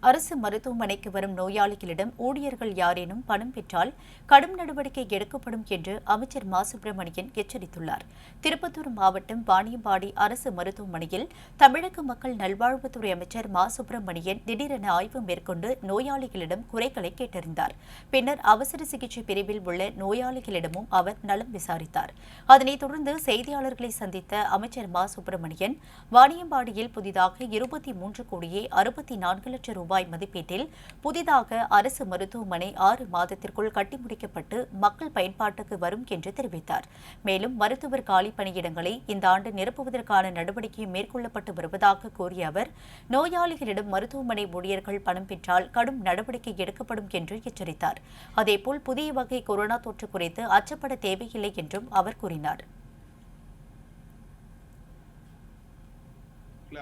அரசு மருத்துவமனைக்கு வரும் நோயாளிகளிடம் ஊழியர்கள் யாரேனும் பணம் பெற்றால் கடும் நடவடிக்கை எடுக்கப்படும் என்று அமைச்சர் மா. சுப்பிரமணியன் எச்சரித்துள்ளார். திருப்பத்தூர் மாவட்டம் வாணியம்பாடி அரசு மருத்துவமனையில் தமிழக மக்கள் நல்வாழ்வுத்துறை அமைச்சர் மா. சுப்பிரமணியன் திடீரென ஆய்வு மேற்கொண்டு நோயாளிகளிடம் குறைகளை கேட்டறிந்தார். பின்னர் அவசர சிகிச்சை பிரிவில் உள்ள நோயாளிகளிடமும் அவர் நலம் விசாரித்தார். அதனைத் தொடர்ந்து செய்தியாளர்களை சந்தித்த அமைச்சர் மா. சுப்பிரமணியன் வாணியம்பாடியில் புதிதாக இருபத்தி மூன்று கோடியே அறுபத்தி நான்கு லட்சம் ரூபாய் மதிப்பீட்டில் புதிதாக அரசு மருத்துவமனை ஆறு மாதத்திற்குள் கட்டி முடிக்கப்பட்டு மக்கள் பயன்பாட்டுக்கு வரும் என்று தெரிவித்தார். மேலும் மருத்துவர் காலி பணியிடங்களை இந்த ஆண்டு நிரப்புவதற்கான நடவடிக்கை மேற்கொள்ளப்பட்டு வருவதாக கூறிய அவர் நோயாளிகளிடம் மருத்துவமனை ஊழியர்கள் பணம் பெற்றால் கடும் நடவடிக்கை எடுக்கப்படும் என்று எச்சரித்தார். அதேபோல் புதிய வகை கொரோனா தொற்று குறித்து அச்சப்பட தேவையில்லை என்றும் அவர் கூறினார்.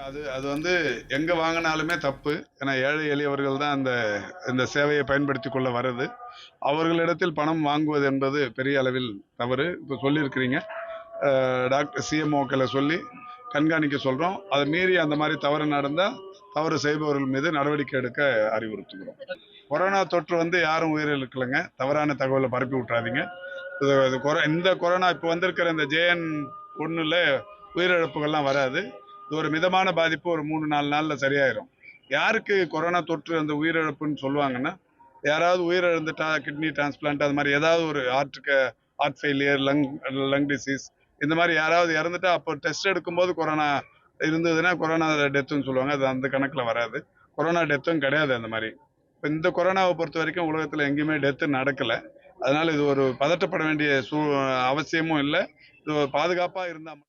அது அது வந்து எங்கே வாங்கினாலுமே தப்பு. ஏன்னா ஏழை எளியவர்கள் தான் அந்த இந்த சேவையை பயன்படுத்தி கொள்ள வர்றது. அவர்களிடத்தில் பணம் வாங்குவது என்பது பெரிய அளவில் தவறு. இப்போ சொல்லியிருக்கிறீங்க. டாக்டர் சிஎம்ஓக்களை சொல்லி கண்காணிக்க சொல்கிறோம் அதை மீறி அந்த மாதிரி தவறு நடந்தால் தவறு செய்பவர்கள் மீது நடவடிக்கை எடுக்க அறிவுறுத்துகிறோம். கொரோனா தொற்று வந்து யாரும் உயிரிழக்கலைங்க. தவறான தகவலை பரப்பி விட்றாதீங்க இது இது கொரோ இந்த கொரோனா இப்போ வந்திருக்கிற இந்த ஜேஎன் ஒன்றில் உயிரிழப்புகள்லாம் வராது. இது ஒரு மிதமான பாதிப்பு ஒரு மூணு நாலு நாளில் சரியாயிரும். யாருக்கு கொரோனா தொற்று அந்த உயிரிழப்புன்னு சொல்லுவாங்கன்னா யாராவது உயிரிழந்துட்டா கிட்னி டிரான்ஸ்பிளான்ட் அது மாதிரி ஏதாவது ஒரு ஹார்ட்டுக்கு heart failure lung lung disease இந்த மாதிரி யாராவது இறந்துட்டா அப்போ டெஸ்ட் எடுக்கும்போது கொரோனா இருந்ததுன்னா கொரோனா டெத்துன்னு சொல்லுவாங்க. அது அந்த கணக்கில் வராது. கொரோனா டெத்தும் கிடையாது அந்த மாதிரி. இப்போ இந்த கொரோனாவை பொறுத்த வரைக்கும் உலகத்தில் எங்கேயுமே டெத்து நடக்கலை. அதனால இது ஒரு பதட்டப்பட வேண்டிய சூ அவசியமும் இல்லை. இது ஒரு பாதுகாப்பாக இருந்தால்